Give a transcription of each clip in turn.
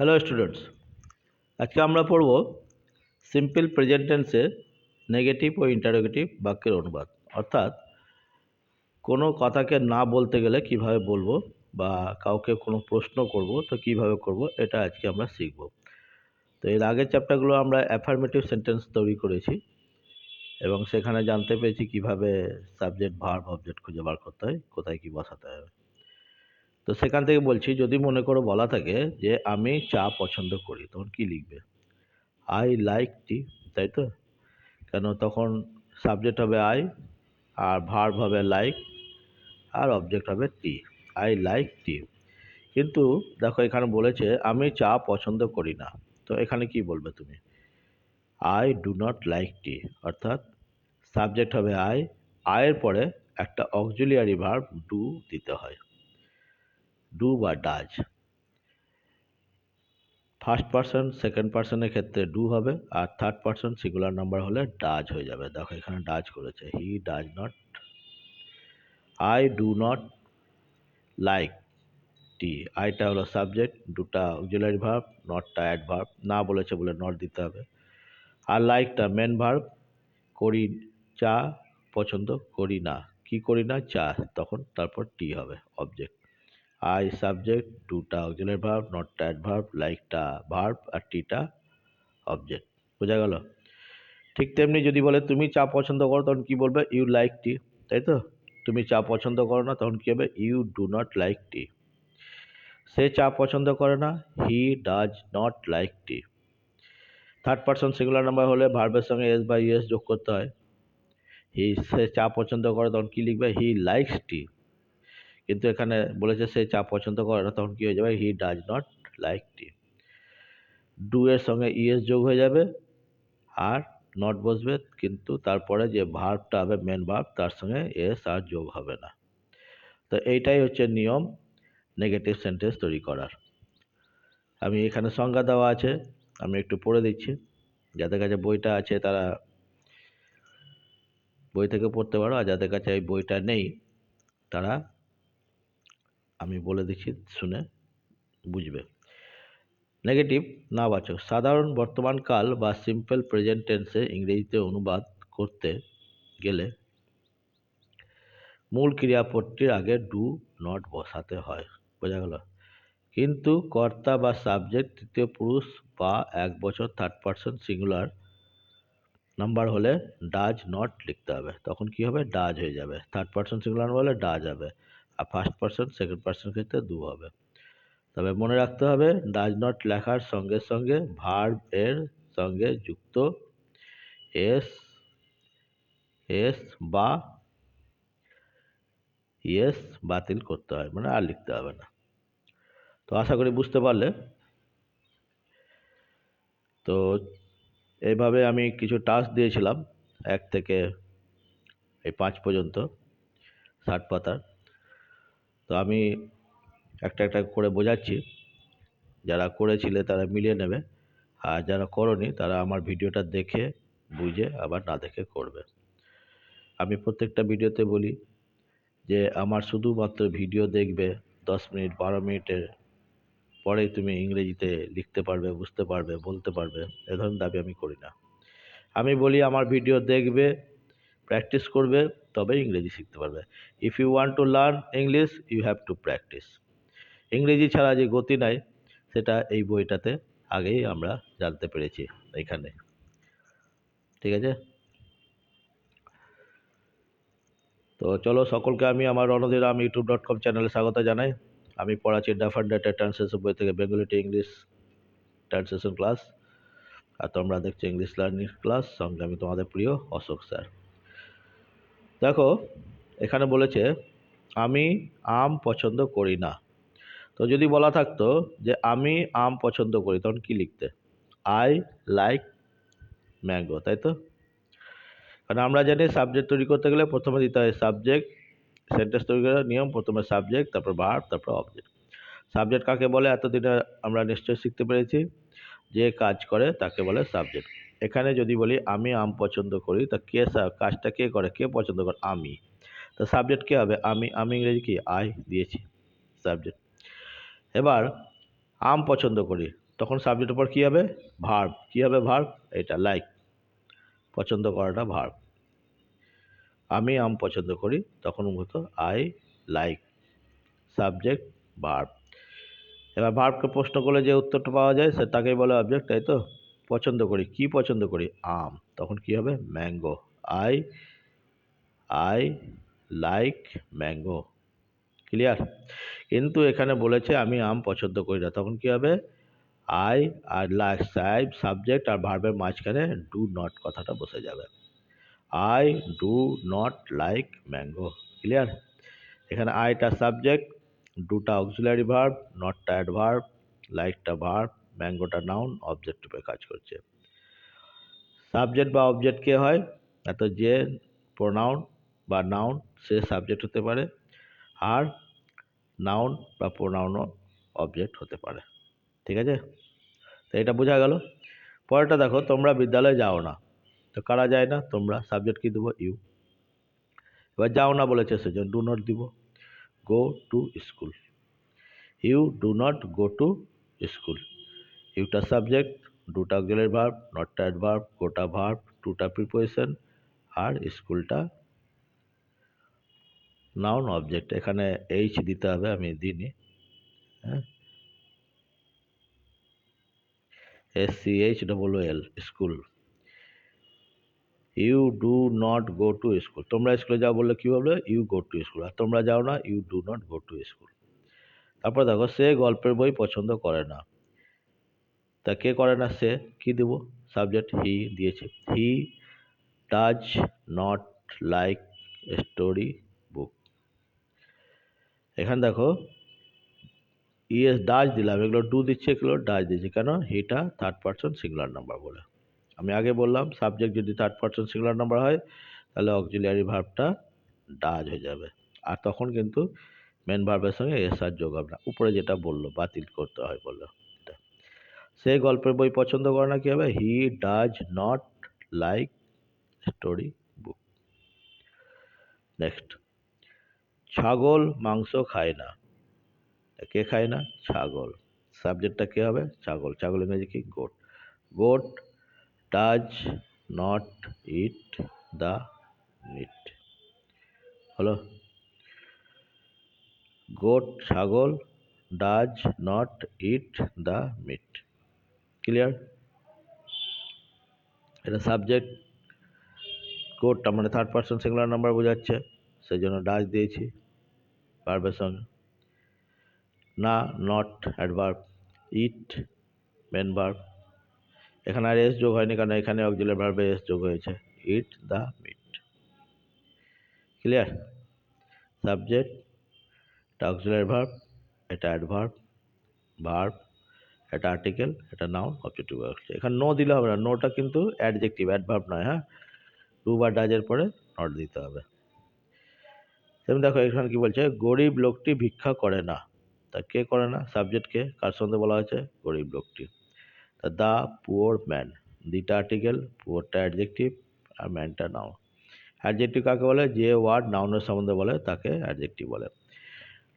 Hello students আজকে আমরা পড়ব সিম্পল প্রেজেন্ট টেন্সে নেগেটিভ ও ইন্টারোগেটিভ বাক্যের অনুবাদ। অর্থাৎ কোনো কথাকে না বলতে গেলে কীভাবে বলব বা কাউকে কোনো প্রশ্ন করব, তো কীভাবে করব, এটা আজকে আমরা শিখব। তো এর আগের চ্যাপ্টারগুলো আমরা অ্যাফার্মেটিভ সেন্টেন্স তৈরি করেছি এবং সেখানে জানতে পেরেছি কীভাবে সাবজেক্ট ভার্ব অবজেক্ট খুঁজে বার করতে হয়, কোথায় কী বসাতে হবে। তো সেখান থেকে বলছি, যদি মনে করো বলা থাকে যে আমি চা পছন্দ করি, তখন কি লিখবে? আই লাইক টি তাই তো? কেন? তখন সাবজেক্ট হবে আই আর ভার্ব হবে লাইক আর অবজেক্ট হবে টি আই লাইক টি কিন্তু দেখো এখানে বলেছে, আমি চা পছন্দ করি না। তো এখানে কি বলবে তুমি? I do not like tea অর্থাৎ সাবজেক্ট হবে আই আয়ের পরে একটা অক্সিলিয়ারি ভার্ব ডু দিতে হয়। ডু বা ডাজ ফার্স্ট পার্সন সেকেন্ড পার্সনের ক্ষেত্রে ডু হবে, আর থার্ড পার্সন সিঙ্গুলার নাম্বার হলে ডাজ হয়ে যাবে। দেখো এখানে ডাজ করেছে। He does not I do not like tea আইটা হলো সাবজেক্ট দুটা অক্সিলারি ভার্ব নটটা অ্যাড ভার্ব না বলেছে বলে নট দিতে হবে। আর লাইকটা মেন ভার্ব করি চা, পছন্দ করি না। কি করি না? চা। তখন তারপর টি হবে অবজেক্ট আই সাবজেক্ট টুটা অক্সিলারি ভার্ব নটটা অ্যাডভার্ব লাইকটা ভার্ব আর টিটা অবজেক্ট বোঝা গেল? ঠিক তেমনি যদি বলে, তুমি চা পছন্দ করো, তখন কি বলবে? ইউ লাইক টি তাই তো? তুমি চা পছন্দ করো না, তখন কী হবে? You do not like tea সে চা পছন্দ করে না he does not like tea third person singular number হলে ভার্বের সঙ্গে এস বা ইএস যোগ করতে হয়। হি সে চা পছন্দ করে, তখন কী লিখবে? হি লাইকস টি কিন্তু এখানে বলেছে সে চা পছন্দ করে না, তখন কী হয়ে যাবে? He does not like tea do এর সঙ্গে ইএস যোগ হয়ে যাবে, আর নট বসবে, কিন্তু তারপরে যে ভার্বটা হবে মেন ভার্ব তার সঙ্গে এস আর যোগ হবে না। তো এইটাই হচ্ছে নিয়ম নেগেটিভ সেন্টেন্স তৈরি করার। আমি এখানে সংজ্ঞা দেওয়া আছে, আমি একটু পড়ে দিচ্ছি। যাদের কাছে বইটা আছে, তারা বই থেকে পড়তে পারো, আর যাদের কাছে এই বইটা নেই, তারা আমি বলে দিচ্ছি শুনে বুঝবে। নেগেটিভ নাবাচক। সাধারণ বর্তমান কাল বা সিম্পল প্রেজেন্ট টেন্সে ইংরেজিতে অনুবাদ করতে গেলে মূল ক্রিয়াপদটির আগে ডু নট বসাতে হয়। বোঝা গেল? কিন্তু কর্তা বা সাবজেক্ট তৃতীয় পুরুষ বা এক বছর থার্ড পার্সন সিঙ্গুলার নাম্বার হলে ডাজ নট লিখতে হবে। তখন কি হবে? ডাজ হয়ে যাবে। থার্ড পার্সন সিঙ্গুলার হলে ডাজ হবে। ফার্স্ট পার্সন সেকেন্ড পার্সন ক্ষেত্রে দু হবে। তবে মনে রাখতে হবে ডাজ নট লেখার সঙ্গে সঙ্গে ভার্ব এর সঙ্গে যুক্ত এস এস বা ইয়েস বাতিল করতে হয় মানে আর লিখতে হবে না। তো আশা করি বুঝতে পারলে। তো এইভাবে আমি কিছু টাস্ক দিয়েছিলাম, এক থেকে এই পাঁচ পর্যন্ত, ষাট পাতার। তো আমি একটা একটা করে বোঝাচ্ছি। যারা করেছিলে তারা মিলিয়ে নেবে। আর যারা করনি তারা আমার ভিডিওটা দেখে, বুঝে, আবার না দেখে করবে। আমি প্রত্যেকটা ভিডিওতে বলি যে, আমার শুধুমাত্র ভিডিও দেখবে দশ মিনিট, বারো মিনিটের পরেই তুমি ইংরেজিতে লিখতে পারবে, বুঝতে পারবে, বলতে পারবে। এ ধরনের দাবি আমি করি না। আমি বলি, আমার ভিডিও দেখবে, প্র্যাকটিস করবে তবে ইংরেজি শিখতে পারবে। If you want to learn English you have to practice ইংরেজি ছাড়া যে গতি নাই, সেটা এই বইটাতে আগেই আমরা জানতে পেরেছি এখানে। ঠিক আছে? তো চলো সকলকে আমি আমার রণধীরাম ইউটিউব ডট কম চ্যানেলে স্বাগত জানাই। আমি পড়াচ্ছি ডাফার ডাটা ট্রান্সলেশন বই থেকে Bengali to English translation class আর তোমরা দেখছ ইংলিশ লার্নিং ক্লাস সঙ্গে আমি তোমাদের প্রিয় অশোক স্যার। দেখো, এখানে বলেছে, আমি আম পছন্দ করি না। তো যদি বলা থাকতো যে, আমি আম পছন্দ করি, তখন কি লিখতে? আই লাইক ম্যাঙ্গো তাই তো? কারণ আমরা জানি সাবজেক্ট তৈরি করতে গেলে প্রথমে দিতে হয় সাবজেক্ট সেন্টেন্স তৈরি করার নিয়ম, প্রথমে সাবজেক্ট তারপর ভার্ব তারপর অবজেক্ট সাবজেক্ট কাকে বলে? এতদিনে আমরা নিশ্চয়ই শিখতে পেরেছি। যে কাজ করে তাকে বলে সাবজেক্ট এখানে যদি বলি আমি আম পছন্দ করি, তা কে কাজটা কে করে, কে পছন্দ করে? আমি। তো সাবজেক্ট কে হবে? আমি। আমি ইংরেজি কি? আই দিয়েছি সাবজেক্ট এবার আম পছন্দ করি, তখন সাবজেক্টের পর কী হবে? ভার্ব কী হবে ভার্ব এটা লাইক পছন্দ করাটা ভার্ব আমি আম পছন্দ করি, তখন হতো আই লাইক সাবজেক্ট ভার্ব এবার ভার্বকে প্রশ্ন করলে যে উত্তরটা পাওয়া যায়, সে তাকেই বলে অবজেক্ট তাই তো? পছন্দ করি? কি পছন্দ করি? আম। তখন কি হবে? Mango. I I like mango. Clear? কিন্তু এখানে বলেছে আমি আম পছন্দ করি না। তখন কি হবে? আই আর লাইক সাইব সাবজেক্ট আর ভার্বের মাঝখানে ডু নট কথাটা বসে যাবে। I do not like mango. Clear? এখানে আইটা সাবজেক্ট ডুটা অক্সিলারি ভার্ব, নটটা অ্যাডভার্ব লাইকটা ভার্ব ম্যাঙ্গোটা নাউন অবজেক্ট রূপে কাজ করছে। সাবজেক্ট বা অবজেক্ট কে হয়? এত যে প্রোনাউন বা নাউন সে সাবজেক্ট হতে পারে। আর নাউন বা প্রোনাউনও অবজেক্ট হতে পারে। ঠিক আছে? তো এটা বোঝা গেল। পরেরটা দেখো, তোমরা বিদ্যালয়ে যাও না। তো কারা যায় না? তোমরা সাবজেক্ট কি দেবো? ইউ এবার যাও না বলেছে সেজন্য ডু নট দিব। Go to school you do not go to school Yuta subject দুটা অক্সিলারি ভার্ব নটটা অ্যাডভার্ব গোটা ভার্ব টুটা প্রিপোজিশন আর স্কুলটা নাউন অবজেক্ট এখানে এইচ দিতে হবে, আমি দিইনি। হ্যাঁ? S C H double L school you do not go to school তোমরা স্কুলে যাও বললে কী বলবে? ইউ গো টু স্কুল আর তোমরা যাও না you do not go to school তারপর দেখো, সে গল্পের বই পছন্দ করে না। তা কে করে না সে কি দেবো? সাবজেক্ট হি দিয়েছে। He does not like story book এখানে দেখো ইএস ডাজ দিলাম। এগুলো ডু দিচ্ছে, এগুলো ডাজ দিচ্ছে। কেন? হিটা থার্ড পার্সন সিঙ্গুলার নাম্বার বলে। আমি আগে বললাম সাবজেক্ট যদি থার্ড পার্সন সিঙ্গুলার নাম্বার হয়, তাহলে অক্সিলিয়ারি ভার্বটা ডাজ হয়ে যাবে। আর তখন কিন্তু মেন ভার্বের সঙ্গে এস আর যোগ হবে না। উপরে যেটা বলল, বাতিল করতে হয় বলল। সে গল্পের বই পছন্দ করে না, কী হবে? He does not like story book next ছাগল মাংস খায় না। কে খায় না? ছাগল। সাবজেক্টটা কে হবে? ছাগল। ছাগল ইংরেজি কি? Goat goat does not eat the meat হলো গোট ছাগল does not eat the meat clear এটা সাবজেক্ট গোটটা মানে থার্ড পার্সন সিঙ্গুলার নাম্বার বোঝাচ্ছে সেই জন্য ডাজ দিয়েছি ভার্বের সঙ্গে না not adverb eat main verb এখানে আর এস যোগ হয়নি, কারণ এখানে অক্সিলারি ভার্বে এস যোগ হয়েছে। Eat the meat clear subject এটা অক্সিলারি ভার্ব এটা অ্যাডভার্ব ভার্ব এটা আর্টিকেল এটা নাউন অবজেক্টিভ আসছে এখানে নো দিলে হবে না নোটা কিন্তু অ্যাডজেক্টিভ অ্যাডভার্ব নয় হ্যাঁ? টু বা ডাজের পরে নট দিতে হবে। তেমনি দেখো, এখানে কি বলছে? গরিব লোকটি ভিক্ষা করে না। তা কে করে না? সাবজেক্টকে কার সঙ্গে বলা হয়েছে? গরিব লোকটি। তা দ্য পুয়ার ম্যান দিটা আর্টিকেল পুয়ারটা অ্যাডজেক্টিভ আর ম্যানটা নাউন অ্যাডজেক্টিভ কাকে বলে? যে ওয়ার্ড নাউনের সম্বন্ধে বলে, তাকে অ্যাডজেক্টিভ বলে।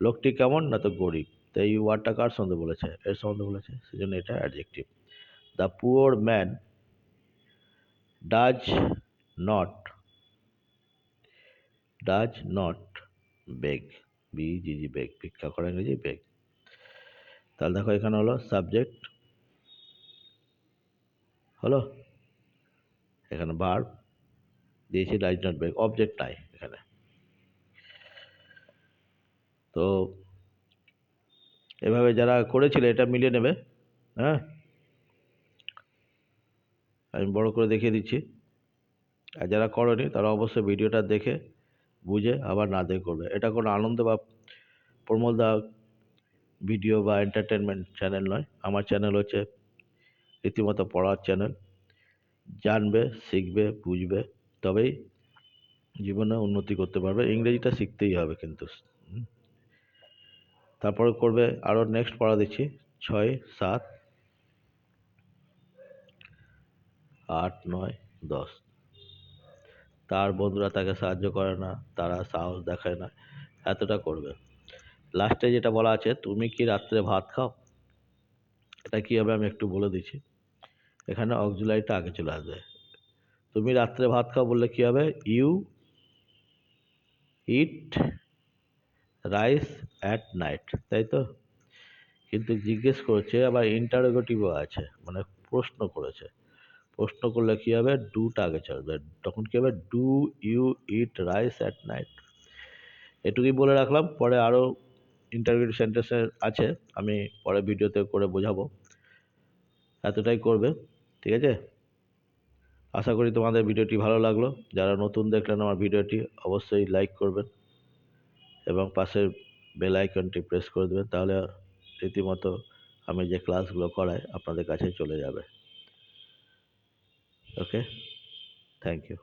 লোকটি কেমন? না তো গরিব। তো এই ওয়ার্ডটা কার সম্বন্ধে বলেছে? এর সম্বন্ধে বলেছে? সেই জন্য এটা adjective the poor man does not does not beg B G G beg ভিক্ষা করে ইংরেজি বেগ তাহলে দেখো এখানে হলো সাবজেক্ট হলো? এখানে ভার্ব দিয়েছি ডাজ নট বেগ অবজেক্ট নাই এখানে। তো এভাবে যারা করেছিলে, এটা মিলিয়ে নেবে হ্যাঁ? আমি বড় করে দেখিয়ে দিচ্ছি। আর যারা করনি, তারা অবশ্যই ভিডিওটা দেখে, বুঝে, আবার না দেখে করবে। এটা কোনো আনন্দ বা প্রমোদা ভিডিও বা এন্টারটেনমেন্ট চ্যানেল নয়। আমার চ্যানেল হচ্ছে রীতিমতো পড়ার চ্যানেল জানবে, শিখবে, বুঝবে, তবেই জীবনে উন্নতি করতে পারবে। ইংরেজিটা শিখতেই হবে কিন্তু। তারপরে করবে আরও নেক্সট পড়া দিচ্ছি ছয়, সাত, আট, নয়, দশ। তার বন্ধুরা তাকে সাহায্য করে না, তারা সাহস দেখায় না, এতটা করবে। লাস্টে যেটা বলা আছে, তুমি কি রাত্রে ভাত খাও? এটা কী হবে আমি একটু বলে দিচ্ছি। এখানে অক্সিলারিটা আগে চলে আসবে। তুমি রাত্রে ভাত খাও বললে কী হবে? You eat rice at night তাই তো? কিন্তু জিজ্ঞেস করেছে, আবার ইন্টারোগেটিভও আছে মানে প্রশ্ন করেছে। প্রশ্ন করলে কী হবে? ডুটা আগে চলবে তখন কী হবে? Do you eat rice at night এটুকুই বলে রাখলাম। পরে আরও ইন্টারভিউ সেন্টেন্সের আছে। আমি পরে ভিডিওতে করে বোঝাবো। এতটাই করবে। ঠিক আছে? আশা করি তোমাদের ভিডিওটি ভালো লাগল। যারা নতুন দেখলেন আমার ভিডিওটি অবশ্যই লাইক করবেন। এবং পাশের বেল আইকনটি প্রেস করে দেবেন, তাহলে রীতিমতো আমি যে ক্লাসগুলো করাই আপনাদের কাছে চলে যাবে। Okay thank you